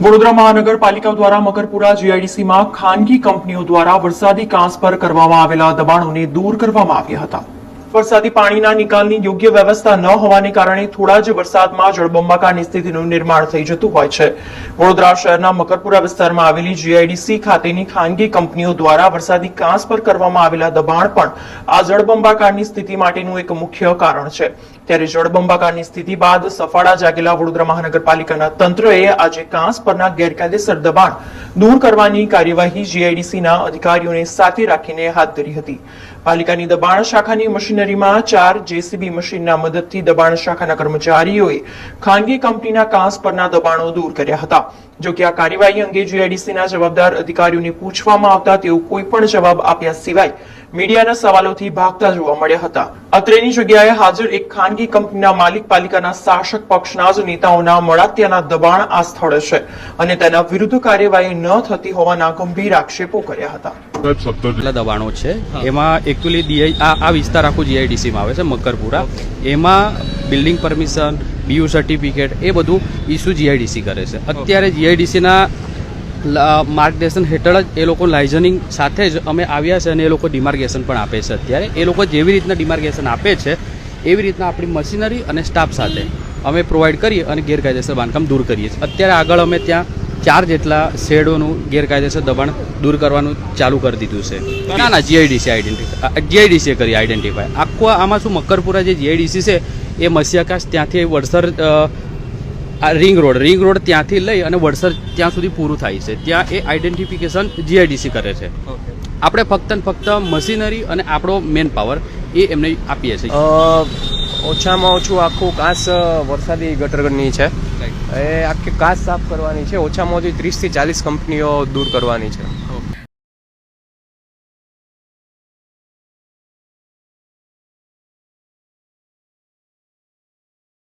વડોદરા મહાનગરપાલિકા દ્વારા મકરપુરા જીઆઈડીસીમાં ખાનગી કંપનીઓ દ્વારા વરસાદી કાંસ પર કરવામાં આવેલા દબાણોને દૂર કરવામાં આવ્યા હતા. વરસાદી પાણીના નિકાલની યોગ્ય વ્યવસ્થા ન હોવાને કારણે થોડા જ વરસાદમાં જળબંબાકારની સ્થિતિનું નિર્માણ થઈ જતું હોય છે. વડોદરા શહેરના મકરપુરા વિસ્તારમાં આવેલી જીઆઈડીસી ખાતેની ખાનગી કંપનીઓ દ્વારા વરસાદી કાંસ પર કરવામાં આવેલા દબાણ પણ આ જળબંબાકારની સ્થિતિ માટેનું એક મુખ્ય કારણ છે. ત્યારે જળબંબાકારની સ્થિતિ બાદ સફાળા જાગેલા વડોદરા મહાનગરપાલિકાના તંત્રએ આજે કાંસ પરના ગેરકાયદેસર દબાણ દૂર કરવાની કાર્યવાહી જીઆઈડીસીના અધિકારીઓને સાથે રાખીને હાથ ધરી હતી. પાલિકાની દબાણ શાખાની મશીનરીમાં ચાર જેસીબી મશીનના મદદથી દબાણ શાખાના કર્મચારીઓએ ખાનગી કંપનીના કાંસ પરના દબાણો દૂર કર્યા હતા. જો કે આ કાર્યવાહી અંગે જીઆઈડીસીના જવાબદાર અધિકારીઓને પૂછવામાં આવતા તેઓ કોઈ પણ જવાબ આપ્યા સિવાય મીડિયાના સવાલોથી ભાગતા જોવા મળ્યા હતા. અત્રેની જગ્યાએ હાજર એક ખાનગી કંપનીના માલિક પાલિકાના શાસક પક્ષના જ નેતાઓના મળાત્યાના દબાણ આ સ્થળે છે અને તેના વિરુદ્ધ કાર્યવાહી ન થતી હોવાના ગંભીર આક્ષેપો કર્યા હતા. દબાણો છે? એમાં એકચ્યુઅલી ડીઆઈ આ આ વિસ્તાર આખું જીઆઈડીસીમાં આવે છે મકરપુરા. એમાં બિલ્ડિંગ પરમિશન બીયુ સર્ટિફિકેટ એ બધું ઇસ્યુ જીઆઈડીસી કરે છે. અત્યારે જીઆઈડીસીના માર્ગદર્શન હેઠળ જ એ લોકો લાઇઝનિંગ સાથે જ અમે આવ્યા છે અને એ લોકો ડિમાર્ગેશન પણ આપે છે અત્યારે. એ લોકો જેવી રીતના ડિમાર્ગેશન આપે છે, એવી રીતના આપણી મશીનરી અને સ્ટાફ સાથે અમે પ્રોવાઈડ કરીએ અને ગેરકાયદેસર બાંધકામ દૂર કરીએ છીએ. અત્યારે આગળ અમે ત્યાં ચાર જેટલા શેડોનું ગેરકાયદેસર દબાણ દૂર કરવાનું ચાલુ કરી દીધું છે. ના ના જીઆઈડીસી આઈડેન્ટિફાઈ જીઆઈડીસીએ કરી આઈડેન્ટિફાઈ આખું આમાં શું મકરપુરા જે જીઆઈડીસી છે, એ મસ્યાકાશ ત્યાંથી વડસર આ રિંગ રોડ રિંગ રોડ ત્યાંથી લઈ અને વડસર ત્યાં સુધી પૂરું થાય છે. ત્યાં એ આઈડેન્ટિફિકેશન જીઆઈડીસી કરે છે. આપણે ફક્ત ને ફક્ત મશીનરી અને આપણો મેન પાવર એ એમને આપીએ છીએ. ઓછામાં ઓછું આખું કાંસ વરસાદી ગટરની છે. એ આખી કાંસ સાફ કરવાની છે. ઓછામાં ઓછી ત્રીસથી ચાલીસ કંપનીઓ દૂર કરવાની છે.